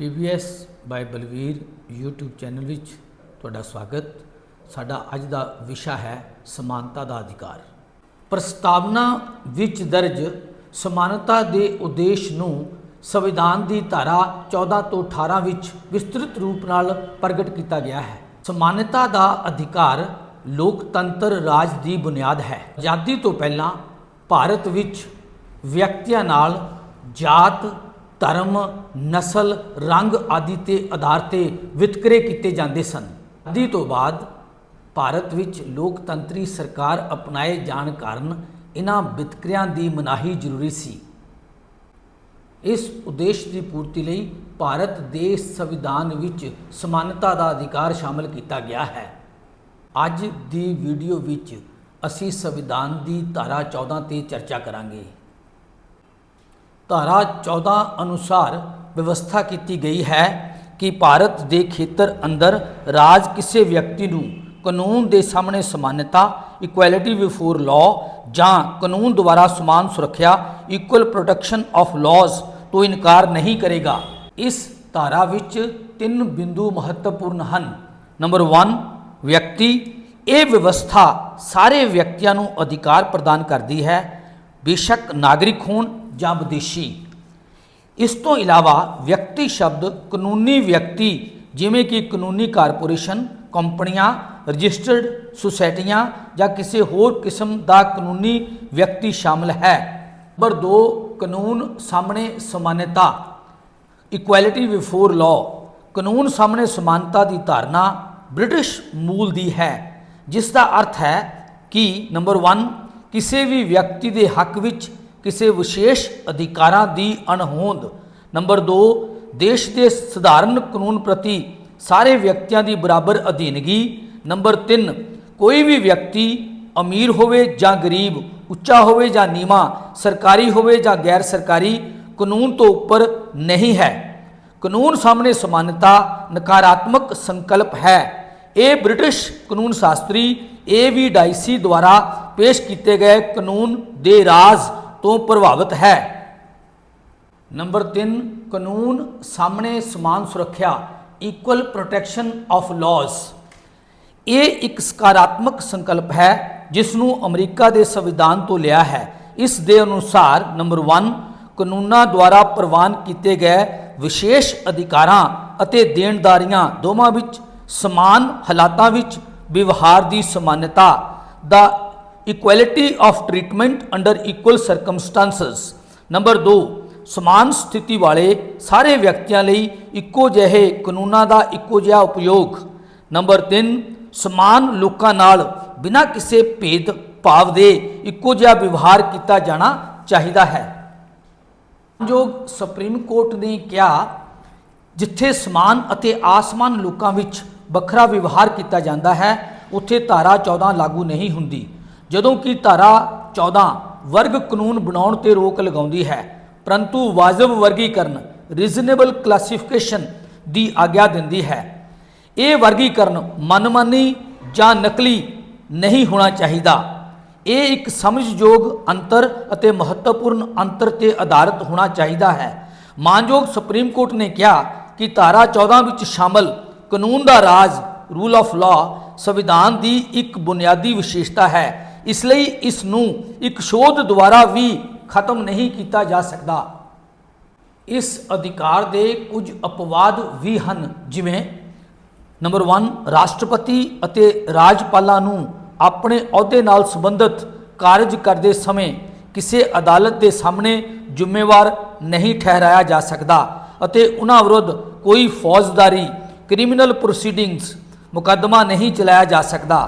PBS ਬਾਈ Balvir YouTube channel ਵਿੱਚ ਤੁਹਾਡਾ ਸਵਾਗਤ। ਸਾਡਾ ਅੱਜ ਦਾ ਵਿਸ਼ਾ ਹੈ ਸਮਾਨਤਾ ਦਾ ਅਧਿਕਾਰ। ਪ੍ਰਸਤਾਵਨਾ ਵਿੱਚ ਦਰਜ ਸਮਾਨਤਾ ਦੇ ਉਦੇਸ਼ ਨੂੰ ਸੰਵਿਧਾਨ ਦੀ ਧਾਰਾ 14 ਤੋਂ 18 ਵਿੱਚ ਵਿਸਤ੍ਰਿਤ ਰੂਪ ਨਾਲ ਪ੍ਰਗਟ ਕੀਤਾ ਗਿਆ ਹੈ। ਸਮਾਨਤਾ ਦਾ ਅਧਿਕਾਰ ਲੋਕਤੰਤਰ ਰਾਜ ਦੀ ਬੁਨਿਆਦ ਹੈ। ਆਜ਼ਾਦੀ ਤੋਂ ਪਹਿਲਾਂ ਭਾਰਤ ਵਿੱਚ ਵਿਅਕਤੀਆਂ ਨਾਲ ਜਾਤ ਧਰਮ, ਨਸਲ, ਰੰਗ ਆਦਿ ਤੇ ਆਧਾਰ ਤੇ ਵਿਤਕਰੇ ਕੀਤੇ ਜਾਂਦੇ ਸਨ। ਆਦਿ ਤੋਂ ਬਾਅਦ ਭਾਰਤ ਵਿੱਚ ਲੋਕਤੰਤਰੀ ਸਰਕਾਰ ਅਪਣਾਏ ਜਾਣ ਕਾਰਨ ਇਹਨਾਂ ਵਿਤਕਰਿਆਂ ਦੀ ਮਨਾਹੀ ਜ਼ਰੂਰੀ ਸੀ। ਇਸ ਉਦੇਸ਼ ਦੀ ਪੂਰਤੀ ਲਈ ਭਾਰਤ ਦੇ ਸੰਵਿਧਾਨ ਵਿੱਚ ਸਮਾਨਤਾ ਦਾ ਅਧਿਕਾਰ ਸ਼ਾਮਲ ਕੀਤਾ ਗਿਆ ਹੈ। ਅੱਜ ਦੀ ਵੀਡੀਓ ਵਿੱਚ ਅਸੀਂ ਸੰਵਿਧਾਨ ਦੀ ਧਾਰਾ 14 ਤੇ ਚਰਚਾ ਕਰਾਂਗੇ। ਧਾਰਾ 14 ਅਨੁਸਾਰ ਵਿਵਸਥਾ ਕੀਤੀ ਗਈ ਹੈ ਕਿ ਭਾਰਤ ਦੇ ਖੇਤਰ ਅੰਦਰ ਰਾਜ ਕਿਸੇ ਵਿਅਕਤੀ ਨੂੰ ਕਾਨੂੰਨ ਦੇ ਸਾਹਮਣੇ ਸਮਾਨਤਾ ਇਕੁਐਲਿਟੀ ਬਿਫੋਰ ਲਾਅ ਜਾਂ ਕਾਨੂੰਨ ਦੁਆਰਾ ਸਮਾਨ ਸੁਰੱਖਿਆ ਇਕੁਅਲ ਪ੍ਰੋਟੈਕਸ਼ਨ ਆਫ ਲਾਜ਼ ਤੋਂ ਇਨਕਾਰ ਨਹੀਂ ਕਰੇਗਾ। ਇਸ ਧਾਰਾ ਵਿੱਚ ਤਿੰਨ ਬਿੰਦੂ ਮਹੱਤਵਪੂਰਨ ਹਨ। ਨੰਬਰ 1 ਵਿਅਕਤੀ। ਇਹ ਵਿਵਸਥਾ ਸਾਰੇ ਵਿਅਕਤੀਆਂ ਨੂੰ ਅਧਿਕਾਰ ਪ੍ਰਦਾਨ ਕਰਦੀ ਹੈ। ਬੇਸ਼ੱਕ ਨਾਗਰਿਕ ਹੋਣ ਜਾਂ ਵਿਦੇਸ਼ੀ। ਇਸ ਤੋਂ ਇਲਾਵਾ ਵਿਅਕਤੀ ਸ਼ਬਦ ਕਾਨੂੰਨੀ ਵਿਅਕਤੀ, ਜਿਵੇਂ ਕਿ ਕਾਨੂੰਨੀ ਕਾਰਪੋਰੇਸ਼ਨ, ਕੰਪਨੀਆਂ, ਰਜਿਸਟਰਡ ਸੁਸਾਇਟੀਆਂ ਜਾਂ ਕਿਸੇ ਹੋਰ ਕਿਸਮ ਦਾ ਕਾਨੂੰਨੀ ਵਿਅਕਤੀ ਸ਼ਾਮਲ ਹੈ। ਨੰਬਰ 2 ਕਾਨੂੰਨ ਸਾਹਮਣੇ ਸਮਾਨਤਾ। Equality before law. ਕਾਨੂੰਨ ਸਾਹਮਣੇ ਸਮਾਨਤਾ ਦੀ ਧਾਰਨਾ ਬ੍ਰਿਟਿਸ਼ ਮੂਲ ਦੀ ਹੈ, ਜਿਸ ਦਾ ਅਰਥ ਹੈ ਕਿ ਨੰਬਰ 1 ਕਿਸੇ ਵੀ ਵਿਅਕਤੀ ਦੇ ਹੱਕ ਵਿੱਚ ਕਿਸੇ ਵਿਸ਼ੇਸ਼ ਅਧਿਕਾਰਾਂ ਦੀ ਅਣਹੋਂਦ। ਨੰਬਰ 2 ਦੇਸ਼ ਦੇ ਸਧਾਰਨ ਕਾਨੂੰਨ ਪ੍ਰਤੀ ਸਾਰੇ ਵਿਅਕਤੀਆਂ ਦੀ ਬਰਾਬਰ ਅਧੀਨਗੀ। ਨੰਬਰ 3 ਕੋਈ ਵੀ ਵਿਅਕਤੀ ਅਮੀਰ ਹੋਵੇ ਜਾਂ ਗਰੀਬ, ਉੱਚਾ ਹੋਵੇ ਜਾਂ ਨੀਵਾਂ, ਸਰਕਾਰੀ ਹੋਵੇ ਜਾਂ ਗੈਰ ਸਰਕਾਰੀ, ਕਾਨੂੰਨ ਤੋਂ ਉੱਪਰ ਨਹੀਂ ਹੈ। ਕਾਨੂੰਨ ਸਾਹਮਣੇ ਸਮਾਨਤਾ, ਨਕਾਰਾਤਮਕ ਸੰਕਲਪ ਹੈ। ਇਹ ਬ੍ਰਿਟਿਸ਼ ਕਾਨੂੰਨ ਸ਼ਾਸਤਰੀ ਏ ਵੀ ਡਾਈਸੀ ਦੁਆਰਾ ਪੇਸ਼ ਕੀਤੇ ਗਏ ਕਾਨੂੰਨ ਦੇ ਰਾਜ ਤੋਂ ਪ੍ਰਭਾਵਿਤ ਹੈ। ਨੰਬਰ 3 ਕਾਨੂੰਨ ਸਾਹਮਣੇ ਸਮਾਨ ਸੁਰੱਖਿਆ ਇਕੁਅਲ ਪ੍ਰੋਟੈਕਸ਼ਨ ਆਫ ਲਾਜ਼ ਇਹ ਇੱਕ ਸਕਾਰਾਤਮਕ ਸੰਕਲਪ ਹੈ ਜਿਸ ਨੂੰ ਅਮਰੀਕਾ ਦੇ ਸੰਵਿਧਾਨ ਤੋਂ ਲਿਆ ਹੈ। ਇਸ ਦੇ ਅਨੁਸਾਰ, ਨੰਬਰ 1 ਕਾਨੂੰਨਾਂ ਦੁਆਰਾ ਪ੍ਰਵਾਨ ਕੀਤੇ ਗਏ ਵਿਸ਼ੇਸ਼ ਅਧਿਕਾਰਾਂ ਅਤੇ ਦੇਣਦਾਰੀਆਂ ਦੋਵਾਂ ਵਿੱਚ ਸਮਾਨ ਹਾਲਾਤਾਂ ਵਿੱਚ ਵਿਵਹਾਰ ਦੀ ਸਮਾਨਤਾ ਦਾ equality of treatment under equal circumstances number 2 ਸਮਾਨ ਸਥਿਤੀ ਵਾਲੇ ਸਾਰੇ ਵਿਅਕਤੀਆਂ ਲਈ ਇੱਕੋ ਜਿਹੇ ਕਾਨੂੰਨਾਂ ਦਾ ਇੱਕੋ ਜਿਹਾ ਉਪਯੋਗ। ਨੰਬਰ 3 ਸਮਾਨ ਲੋਕਾਂ ਨਾਲ ਬਿਨਾਂ ਕਿਸੇ ਭੇਦ ਭਾਵ ਦੇ ਇੱਕੋ ਜਿਹਾ ਵਿਵਹਾਰ ਕੀਤਾ ਜਾਣਾ ਚਾਹੀਦਾ ਹੈ। ਜੋ ਸੁਪਰੀਮ ਕੋਰਟ ਨੇ ਕਿਹਾ ਜਿੱਥੇ ਸਮਾਨ ਅਤੇ ਆਸਮਾਨ ਲੋਕਾਂ ਵਿੱਚ ਵੱਖਰਾ ਵਿਵਹਾਰ ਕੀਤਾ ਜਾਂਦਾ ਹੈ, ਉੱਥੇ ਧਾਰਾ 14 ਲਾਗੂ ਨਹੀਂ ਹੁੰਦੀ। ਜਦੋਂ ਕਿ ਧਾਰਾ 14 ਵਰਗ ਕਾਨੂੰਨ ਬਣਾਉਣ ਤੇ ਰੋਕ ਲਗਾਉਂਦੀ ਹੈ, ਪਰੰਤੂ ਵਾਜਬ ਵਰਗੀਕਰਨ ਰੀਜ਼ਨੇਬਲ ਕਲਾਸੀਫਿਕੇਸ਼ਨ ਦੀ ਆਗਿਆ ਦਿੰਦੀ ਹੈ। ਇਹ ਵਰਗੀਕਰਨ ਮਨਮਾਨੀ ਜਾਂ ਨਕਲੀ ਨਹੀਂ ਹੋਣਾ ਚਾਹੀਦਾ। ਇਹ ਇੱਕ ਸਮਝਯੋਗ ਅੰਤਰ ਅਤੇ ਮਹੱਤਵਪੂਰਨ ਅੰਤਰ ਤੇ ਆਧਾਰਿਤ ਹੋਣਾ ਚਾਹੀਦਾ ਹੈ। ਮਾਨਯੋਗ ਸੁਪਰੀਮ ਕੋਰਟ ਨੇ ਕਿਹਾ ਕਿ ਧਾਰਾ 14 ਵਿੱਚ ਸ਼ਾਮਲ ਕਾਨੂੰਨ ਦਾ ਰਾਜ ਰੂਲ ਆਫ ਲਾਅ ਸੰਵਿਧਾਨ ਦੀ ਇੱਕ ਬੁਨਿਆਦੀ ਵਿਸ਼ੇਸ਼ਤਾ ਹੈ। ਇਸ ਲਈ ਇਸ ਨੂੰ ਇੱਕ ਸ਼ੋਧ ਦੁਆਰਾ ਵੀ ਖਤਮ ਨਹੀਂ ਕੀਤਾ ਜਾ ਸਕਦਾ। ਇਸ ਅਧਿਕਾਰ ਦੇ ਕੁਝ ਅਪਵਾਦ ਵੀ ਹਨ, ਜਿਵੇਂ ਨੰਬਰ 1 ਰਾਸ਼ਟਰਪਤੀ ਅਤੇ ਰਾਜਪਾਲਾਂ ਨੂੰ ਆਪਣੇ ਅਹੁਦੇ ਨਾਲ ਸੰਬੰਧਿਤ ਕਾਰਜ ਕਰਦੇ ਸਮੇਂ ਕਿਸੇ ਅਦਾਲਤ ਦੇ ਸਾਹਮਣੇ ਜ਼ਿੰਮੇਵਾਰ ਨਹੀਂ ਠਹਿਰਾਇਆ ਜਾ ਸਕਦਾ। ਅਤੇ ਉਹਨਾਂ ਵਿਰੁੱਧ ਕੋਈ ਫੌਜਦਾਰੀ, ਕ੍ਰਿਮੀਨਲ ਪ੍ਰੋਸੀਡਿੰਗਸ ਮੁਕੱਦਮਾ ਨਹੀਂ ਚਲਾਇਆ ਜਾ ਸਕਦਾ।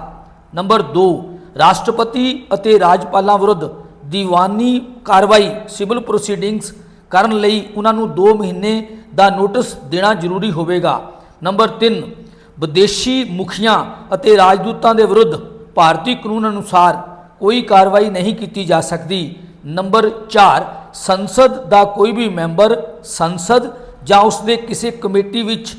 ਨੰਬਰ 2 ਰਾਸ਼ਟਰਪਤੀ ਅਤੇ ਰਾਜਪਾਲਾਂ ਵਿਰੁੱਧ ਦੀਵਾਨੀ ਕਾਰਵਾਈ ਸਿਵਲ ਪ੍ਰੋਸੀਡਿੰਗਸ ਕਰਨ ਲਈ ਉਹਨਾਂ ਨੂੰ 2 ਮਹੀਨੇ ਦਾ ਨੋਟਿਸ ਦੇਣਾ ਜ਼ਰੂਰੀ ਹੋਵੇਗਾ। ਨੰਬਰ 3 ਵਿਦੇਸ਼ੀ ਮੁਖੀਆਂ ਅਤੇ ਰਾਜਦੂਤਾਂ ਦੇ ਵਿਰੁੱਧ ਭਾਰਤੀ ਕਾਨੂੰਨ ਅਨੁਸਾਰ ਕੋਈ ਕਾਰਵਾਈ ਨਹੀਂ ਕੀਤੀ ਜਾ ਸਕਦੀ। ਨੰਬਰ 4 ਸੰਸਦ ਦਾ ਕੋਈ ਵੀ ਮੈਂਬਰ ਸੰਸਦ ਜਾਂ ਉਸ ਦੇ ਕਿਸੇ ਕਮੇਟੀ ਵਿੱਚ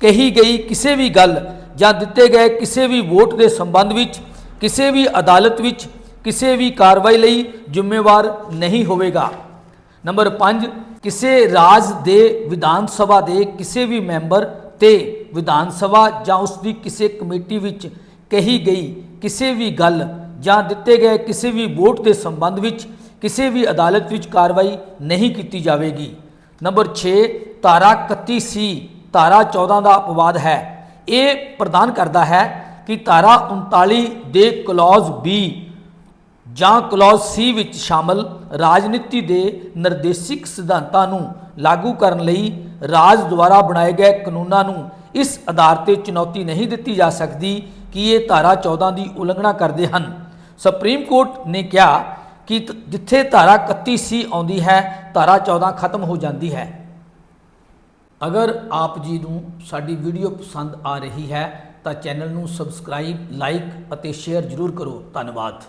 ਕਹੀ ਗਈ ਕਿਸੇ ਵੀ ਗੱਲ ਜਾਂ ਦਿੱਤੇ ਗਏ ਕਿਸੇ ਵੀ ਵੋਟ ਦੇ ਸੰਬੰਧ ਵਿੱਚ, ਕਿਸੇ ਵੀ ਅਦਾਲਤ ਵਿੱਚ, ਕਿਸੇ ਵੀ ਕਾਰਵਾਈ ਲਈ ਜ਼ਿੰਮੇਵਾਰ ਨਹੀਂ ਹੋਵੇਗਾ। ਨੰਬਰ 5 ਕਿਸੇ ਰਾਜ ਦੇ ਵਿਧਾਨ ਸਭਾ ਦੇ ਕਿਸੇ ਵੀ ਮੈਂਬਰ ਤੇ ਵਿਧਾਨ ਸਭਾ ਜਾਂ ਉਸ ਦੀ ਕਿਸੇ ਕਮੇਟੀ ਵਿੱਚ ਕਹੀ ਗਈ ਕਿਸੇ ਵੀ ਗੱਲ ਜਾਂ ਦਿੱਤੇ ਗਏ ਕਿਸੇ ਵੀ ਵੋਟ ਦੇ ਸੰਬੰਧ ਵਿੱਚ ਕਿਸੇ ਵੀ ਅਦਾਲਤ ਵਿੱਚ ਕਾਰਵਾਈ ਨਹੀਂ ਕੀਤੀ ਜਾਵੇਗੀ। ਨੰਬਰ 6 ਧਾਰਾ 31 ਸੀ, ਧਾਰਾ 14 ਦਾ ਅਪਵਾਦ ਹੈ। ਇਹ ਪ੍ਰਦਾਨ ਕਰਦਾ ਹੈ ਕਿ ਧਾਰਾ 39 ਦੇ ਕਲੌਜ਼ B ਜਾਂ ਕਲੌਜ਼ ਸੀ ਵਿੱਚ ਸ਼ਾਮਲ ਰਾਜਨੀਤੀ ਦੇ ਨਿਰਦੇਸ਼ਿਕ ਸਿਧਾਂਤਾਂ ਨੂੰ ਲਾਗੂ ਕਰਨ ਲਈ ਰਾਜ ਦੁਆਰਾ ਬਣਾਏ ਗਏ ਕਾਨੂੰਨਾਂ ਨੂੰ ਇਸ ਆਧਾਰ ਤੇ ਚੁਣੌਤੀ ਨਹੀਂ ਦਿੱਤੀ ਜਾ ਸਕਦੀ ਕਿ ਇਹ ਧਾਰਾ 14 ਦੀ ਉਲੰਘਣਾ ਕਰਦੇ ਹਨ। ਸੁਪਰੀਮ ਕੋਰਟ ਨੇ ਕਿਹਾ ਕਿ ਜਿੱਥੇ ਧਾਰਾ 31 ਸੀ ਆਉਂਦੀ ਹੈ, ਧਾਰਾ 14 ਖਤਮ ਹੋ ਜਾਂਦੀ ਹੈ। ਅਗਰ ਆਪ ਜੀ ਨੂੰ ਸਾਡੀ ਵੀਡੀਓ ਪਸੰਦ ਆ ਰਹੀ ਹੈ, ਤਾਂ ਚੈਨਲ ਨੂੰ ਸਬਸਕ੍ਰਾਈਬ, ਲਾਈਕ ਅਤੇ ਸ਼ੇਅਰ ਜ਼ਰੂਰ ਕਰੋ। ਧੰਨਵਾਦ।